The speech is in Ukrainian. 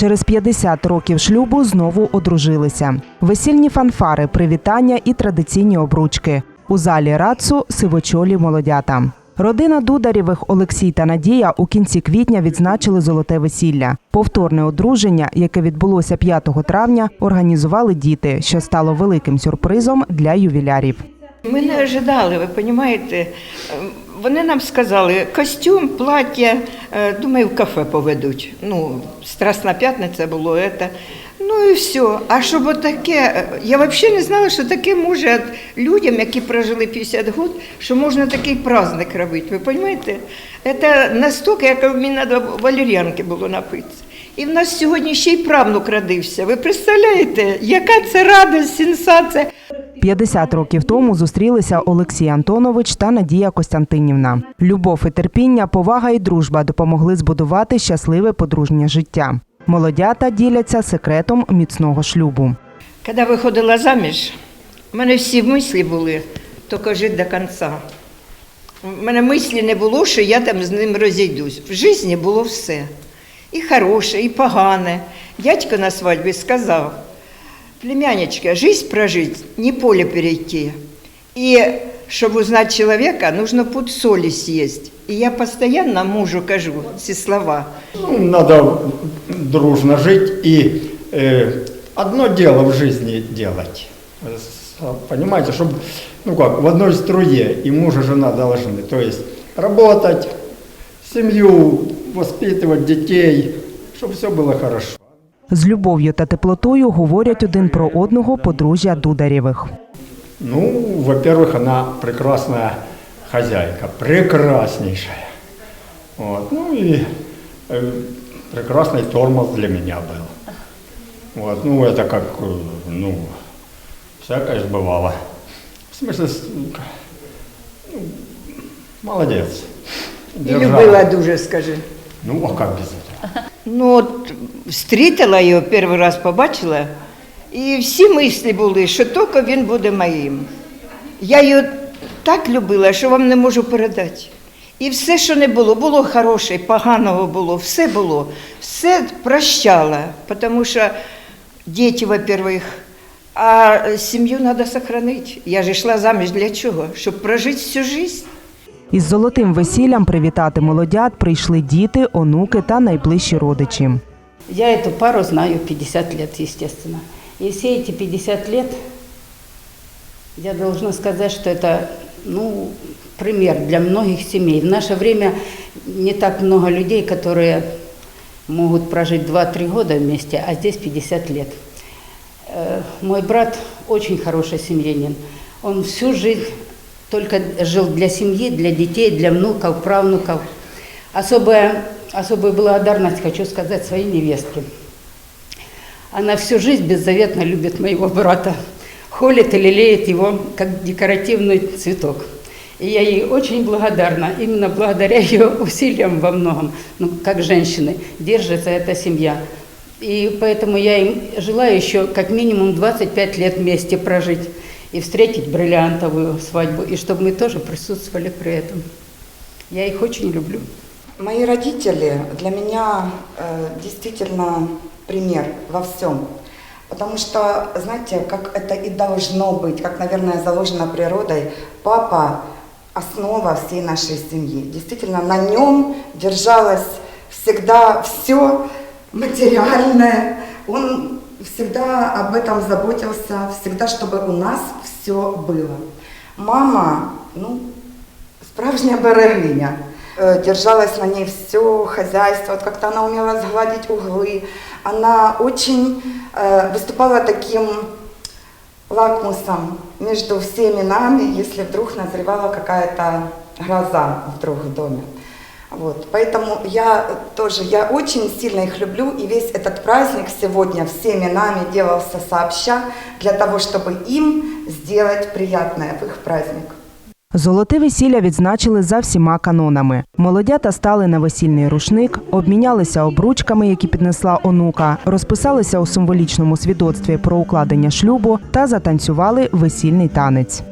Через 50 років шлюбу знову одружилися. Весільні фанфари, привітання і традиційні обручки. У залі Рацу сивочолі молодята. Родина Дударєвих Олексій та Надія у кінці квітня відзначили золоте весілля. Повторне одруження, яке відбулося 5 травня, організували діти, що стало великим сюрпризом для ювілярів. Ми не ожидали, ви розумієте. Вони нам сказали, костюм, плаття, е, думаю, в кафе поведуть. Ну, Страсна п'ятниця було це. Ну і все. А щоб отаке, е, я взагалі не знала, що таке може людям, які прожили 50 років, що можна такий праздник робити. Ви розумієте? Це настільки, як мені треба валер'янки було напитися. І в нас сьогодні ще й правнук родився. Ви представляєте, яка це радість, сенсація. 50 років тому зустрілися Олексій Антонович та Надія Костянтинівна. Любов і терпіння, повага і дружба допомогли збудувати щасливе подружнє життя. Молодята діляться секретом міцного шлюбу. Коли виходила заміж, в мене всі мислі були, тільки жити до кінця. У мене мислі не було, що я там з ним розійдусь. В житті було все. І хороше, і погане. Дядько на свадьбі сказав, племянничка, жизнь прожить, не поле перейти. І щоб узнати чоловіка, нужно пуд солі съесть. І я постійно мужу кажу ці слова. Ну, надо дружно жить и э, одно дело в жизни делать. С- Понимаете, чтобы, ну как, в одной струе и муж и жена должны. То есть работать, семью, воспитывать детей, чтобы все было хорошо. З любов'ю та теплотою говорять один про одного подружжя Дударєвих. Ну, во-первых, она прекрасная хозяйка, прекраснейшая. Вот. Ну и э, прекрасный тормоз для меня был. Вот. Ну, это как, э, ну, всякое ж бывало. В смысле, с- ну, молодец. І Держала. любила дуже, скажи. Ну, а как без этого? Ну, от встрітила його перший раз побачила, і всі мислі були, що тільки він буде моїм. Я його так любила, що вам не можу передати. І все, що не було, було хороше, поганого було, все було, все прощала, тому що діти, во-первых, а сім'ю треба зберігати. Я ж йшла заміж для чого? Щоб прожити всю життя. Із золотим весіллям привітати молодят прийшли діти, онуки та найближчі родичі. Я эту пару знаю 50 лет, естественно. И все эти 50 лет, я должна сказать, что это ну, пример для многих семей. В наше время не так много людей, которые могут прожить 2-3 года вместе, а здесь 50 лет. Э, Мой брат очень хороший семьянин. Он всю жизнь только жил для семьи, для детей, для внуков, правнуков. Особая, особую благодарность хочу сказать своей невестке. Она всю жизнь беззаветно любит моего брата, холит и лелеет его как декоративный цветок. И я ей очень благодарна. Именно благодаря ее усилиям во многом, ну, как женщины, держится эта семья. И поэтому я им желаю еще как минимум 25 лет вместе прожить и встретить бриллиантовую свадьбу, и чтобы мы тоже присутствовали при этом. Я их очень люблю. Мои родители для меня э, действительно пример во всем. Потому что, знаете, как это и должно быть, как, наверное, заложено природой, папа – основа всей нашей семьи. Действительно, на нем держалось всегда все материальное. Он всегда об этом заботился, всегда, чтобы у нас все было. Мама, ну, справжняя берегиня. Э, Держалось на ней все хозяйство, вот как-то она умела сгладить углы. Она очень э, выступала таким лакмусом между всеми нами, если вдруг назревала какая-то гроза вдруг в доме. Вот. Поэтому я тоже, я очень сильно их люблю, и весь этот праздник сегодня всеми нами делался сообща для того, чтобы им сделать приятное в их праздник. Золоте весілля відзначили за всіма канонами. Молодята стали на весільний рушник, обмінялися обручками, які піднесла онука, розписалися у символічному свідоцтві про укладення шлюбу та затанцювали весільний танець.